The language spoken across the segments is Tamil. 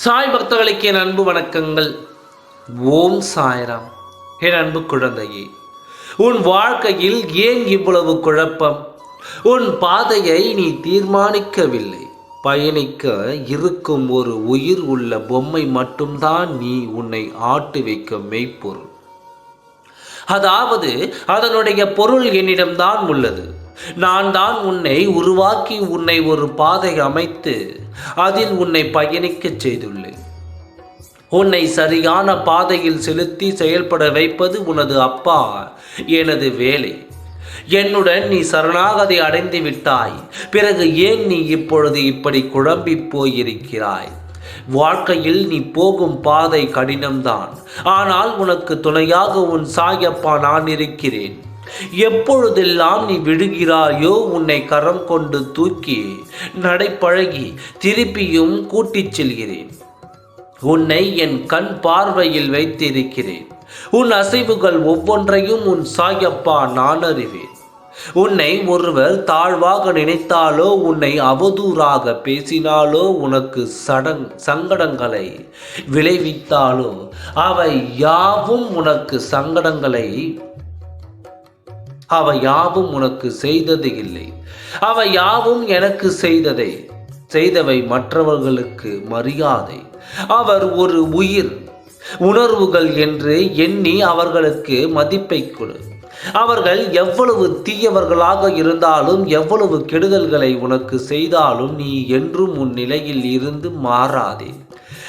சாய் பக்தர்களுக்கு என் அன்பு வணக்கங்கள். ஓம் சாய்ராம். என் அன்பு குழந்தையே உன் வாழ்க்கையில் ஏன் இவ்வளவு குழப்பம்? உன் பாதையை நீ தீர்மானிக்கவில்லை. பயணிக்க இருக்கும் ஒரு உயிர் உள்ள பொம்மை மட்டும்தான் நீ உன்னை ஆட்டு வைக்க மெய்ப்பொருள். அதாவது அதனுடைய பொருள் என்னிடம்தான் உள்ளது. நான் தான் உன்னை உருவாக்கி உன்னை ஒரு பாதை அமைத்து அதில் உன்னை பயணிக்கச் செய்துள்ளேன். உன்னை சரியான பாதையில் செலுத்தி செயல்பட வைப்பது உனது அப்பா எனது வேலை. என்னுடன் நீ சரணாகதி அடைந்து விட்டாய். பிறகு ஏன் நீ இப்பொழுது இப்படி குழம்பி போயிருக்கிறாய்? வாழ்க்கையில் நீ போகும் பாதை கடினம்தான். ஆனால் உனக்கு துணையாக உன் சாயப்பா நான் இருக்கிறேன். எப்பொழுதெல்லாம் நீ விடுகிறாயோ உன்னை கரம் கொண்டு தூக்கி நடைப்பழகி திருப்பியும் கூட்டிச் செல்கிறேன். உன்னை என் கண் பார்வையில் வைத்திருக்கிறேன். உன் அசைவுகள் ஒவ்வொன்றையும் உன் சாயப்பா நான் அறிவேன். உன்னை ஒருவர் தாழ்வாக நினைத்தாலோ உன்னை அவதூறாக பேசினாலோ உனக்கு சடங் சங்கடங்களை விளைவித்தாலோ அவை யாவும் உனக்கு சங்கடங்களை அவை யாவும் உனக்கு செய்தது இல்லை. அவை யாவும் எனக்கு செய்ததை. செய்தவை மற்றவர்களுக்கு மரியாதை. அவர் ஒரு உயிர். உணர்வுகள் என்று எண்ணி அவர்களுக்கு மதிப்பை கொடு. அவர்கள் எவ்வளவு தீயவர்களாக இருந்தாலும் எவ்வளவு கெடுதல்களை உனக்கு செய்தாலும் நீ என்றும் உன் நிலையில் இருந்து மாறாதே.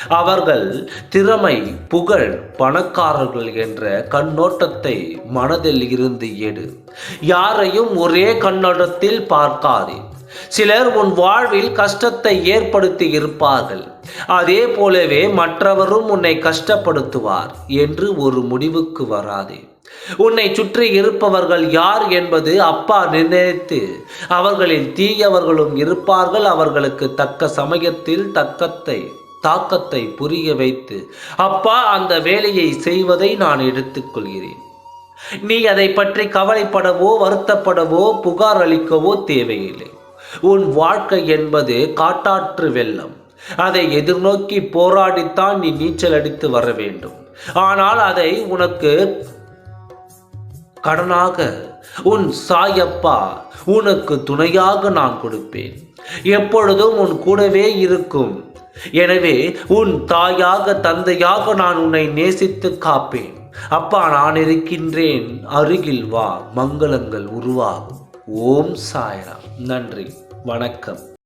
அவர்கள் திறமை புகழ் பணக்காரர்கள் என்ற கண்ணோட்டத்தை மனதில் இருந்து எடு. யாரையும் ஒரே கண்ணோட்டத்தில் பார்க்காதே. சிலர் உன் வாழ்வில் கஷ்டத்தை ஏற்படுத்தி இருப்பார்கள். அதே போலவே மற்றவரும் உன்னை கஷ்டப்படுத்துவார் என்று ஒரு முடிவுக்கு வராதே. உன்னை சுற்றி இருப்பவர்கள் யார் என்பது அப்பா நிர்ணயித்து அவர்களில் தீயவர்களும் இருப்பார்கள். அவர்களுக்கு தக்க சமயத்தில் தக்கத்தை தாக்கத்தை புரிய வைத்து அப்பா அந்த வேலையை செய்வதை நான் எடுத்துக்கொள்கிறேன். நீ அதை பற்றி கவலைப்படவோ வருத்தப்படவோ புகார் அளிக்கவோ தேவையில்லை. உன் வாழ்க்கை என்பது காட்டாற்று வெள்ளம். அதை எதிர்நோக்கி போராடித்தான் நீ நீச்சல் அடித்து வர வேண்டும். ஆனால் அதை உனக்கு கடனாக உன் சாயப்பா உனக்கு துணையாக நான் கொடுப்பேன். எப்பொழுதும் உன் கூடவே இருக்கும். எனவே உன் தாயாக தந்தையாக நான் உன்னை நேசித்து காப்பேன். அப்பா நான் இருக்கின்றேன். அருகில் வா மங்களங்கள் உருவாகும். ஓம் சாயரா நன்றி. வணக்கம்.